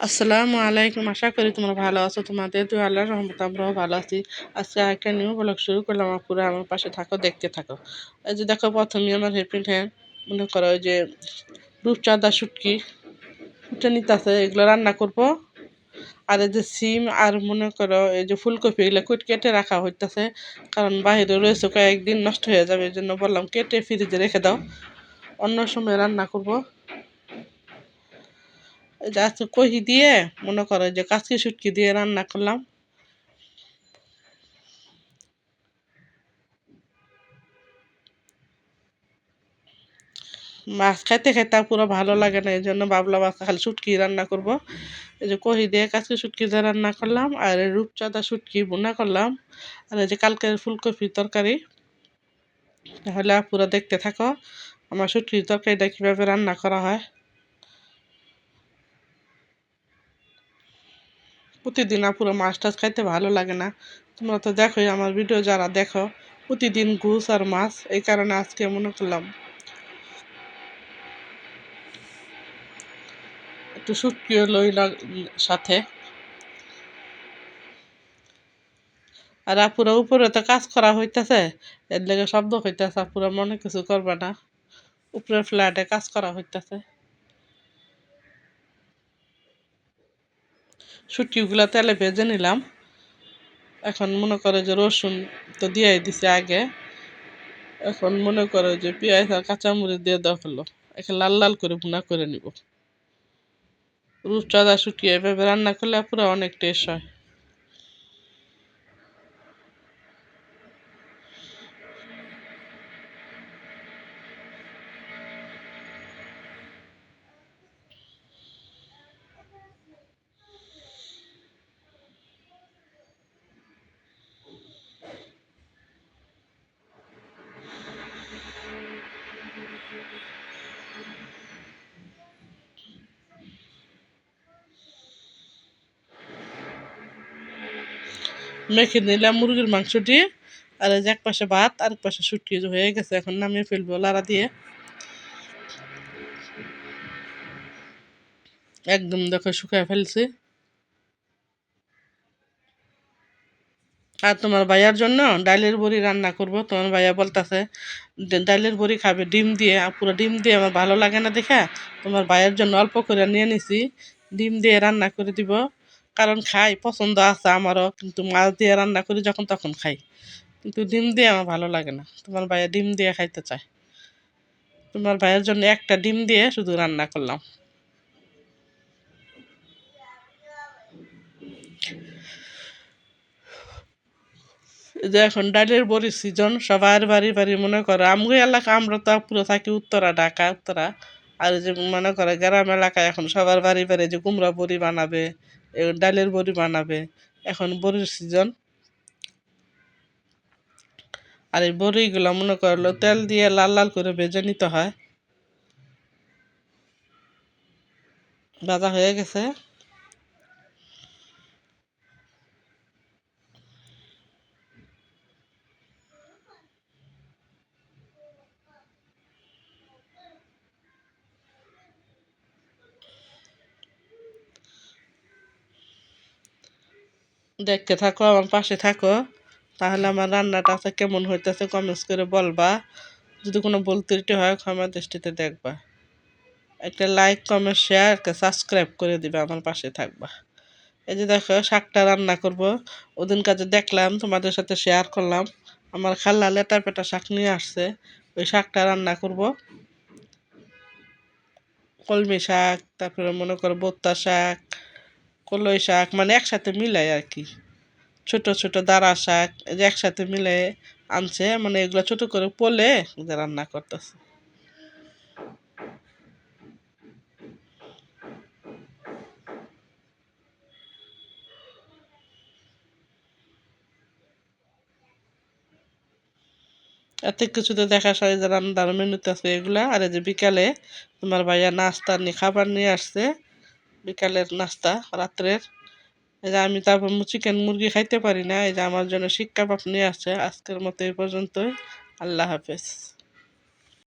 আসসালামু আলাইকুম। আশা করি তোমরা ভালো আছো। তোমাদের তো আল্লাহ রহমত আমরাও ভালো আছি। আজকে একটা নিউ ব্লগ শুরু করলাম। পুরো আমার পাশে থাকো, দেখতে থাকো। এই যে দেখো, প্রথমে আমার হেপিন হ্যান্ড মনে করো ওই যে রূপচাঁদা শুটকি ফুটে নিতেছে এগুলো রান্না করব। আর এই যে সিম, আর মনে করো এই যে ফুলকপি, এগুলো কুট কেটে রাখা হইতেছে। কারণ বাইরে রয়েছে, কয়েকদিন নষ্ট হয়ে যাবে, এই জন্য বললাম কেটে ফ্রিজে রেখে দাও। অন্য সময় রান্না করব। আজকে কহি দিয়ে মনে করো যে কাঁচকি সুটকি দিয়ে রান্না করলাম। মাছ খাইতে খাইতে পুরো ভালো লাগে না, এই জন্য ভাবলাম আজকে খালি শুটকি রান্না করব। এই যে কহি দিয়ে কাঁচকি শুটকি দিয়ে রান্না করলাম, আর রূপচাঁদা শুটকি বোনা করলাম, আর এই যে কালকের ফুলকপি তরকারি। তাহলে পুরো দেখতে থাকো, আমার শুটকির তরকারিটা কীভাবে রান্না করা হয়। প্রতিদিন পুরো মাছ টাছ খাইতে ভালো লাগে না। তোমরা তো দেখোই আমার ভিডিও যারা দেখো, প্রতিদিন ঘুষ আর মাছ, এই কারণে আজকে মনে করলাম একটু শুকিয়ে লই সাথে। আর আপুরা উপরে তো কাজ করা হইতেছে, এর লেগে শব্দ হইতেছে, আপুরা মনে কিছু করবে না। উপরে ফ্ল্যাটে কাজ করা হইতেছে। শুটকিগুলো তেলে ভেজে নিলাম। এখন মনে করে যে রসুন তো দিয়ে দিছে আগে। এখন মনে করে যে পেঁয়াজ আর কাঁচামরিচ দিয়ে দেওয়া হলো। এখন লাল লাল করে ভুনা করে নিব। রূপচাঁদা শুকিয়ে এভাবে রান্না করলে পুরো অনেক টেস্ট হয়। মেখে নিলাম মুরগির মাংসটি। আর এক পাশে ভাত আর এক পাশে শুটকি হয়ে গেছে, এখন নামিয়ে ফেলব লাড়া দিয়ে। একদম দেখো শুকায় ফেলছি। আর তোমার ভাইয়ার জন্য ডালের বড়ি রান্না করব, তোমার ভাইয়া বলতেছে ডালের বড়ি খাবে, ডিম দিয়ে পুরো ডিম দিয়ে আমার ভালো লাগে না দেখে, তোমার ভাইয়ের জন্য অল্প করে নিয়ে নিছি, ডিম দিয়ে রান্না করে দিব। কারণ খাই, পছন্দ আছে আমারও, কিন্তু মাছ দিয়ে রান্না করি যখন তখন খাই। কিন্তু ডিম দিয়ে আমার ভালো লাগে না। তোমার ভাইয়া ডিম দিয়ে খাইতে চায়। তোমার ভাইয়ের জন্য একটা ডিম দিয়ে শুধু রান্না করলাম। যে এখন ডালের বড়ির সিজন সবার বাড়ি বাড়ি মনে করো, আমগো এলাকা আমরা তো পুরো থাকি উত্তরা, ঢাকা, উত্তরা। আর যে মনে করে গ্রাম এলাকায় এখন সবার বাড়ি বাড়ি যে কুমড়া বড়ি বানাবে ডালের বড়ি বানাবে। এখন বড়ির সিজন আর এই বড়িগুলো মনে করল তেল দিয়ে লাল লাল করে ভেজে নিতে হয়। ভাজা হয়ে গেছে। দেখতে থাকো, আমার পাশে থাকো। তাহলে আমার রান্নাটা আছে কেমন হইতেছে কমেন্টস করে বলবা। যদি কোনো বলতে হয়, ক্ষমা দৃষ্টিতে দেখবা। একটা লাইক কমেন্ট শেয়ার সাবস্ক্রাইব করে দিবে, আমার পাশে থাকবা। এই যে দেখো, শাকটা রান্না করব। ওদিন কাজে দেখলাম, তোমাদের সাথে শেয়ার করলাম। আমার খাল্লা লেটা পেটা শাক নিয়ে আসছে। ওই শাকটা রান্না করব। কলমি শাক, তারপরে মনে করো বোত্তা শাক। কলই শাক মানে একসাথে মিলাই আর কি ছোট ছোট দাঁড়া শাক একসাথে মিলে আনছে মানে এগুলো ছোট করে পলে রান্না করতেছে। এত কিছুতে দেখা যায় যে রান্নার মেনুতে আছে এগুলা, আর এই যে বিকালে তোমার ভাইয়া নাস্তা নিয়ে, খাবার নিয়ে আসছে। বিকালের নাস্তা, রাত্রের। এই যে আমি তারপর চিকেন মুরগি খাইতে পারি না, এই যে আমার জন্য শিক্ষা কাবাব নিয়ে আসছে আজকের মতো এই পর্যন্তই। আল্লাহ হাফেজ।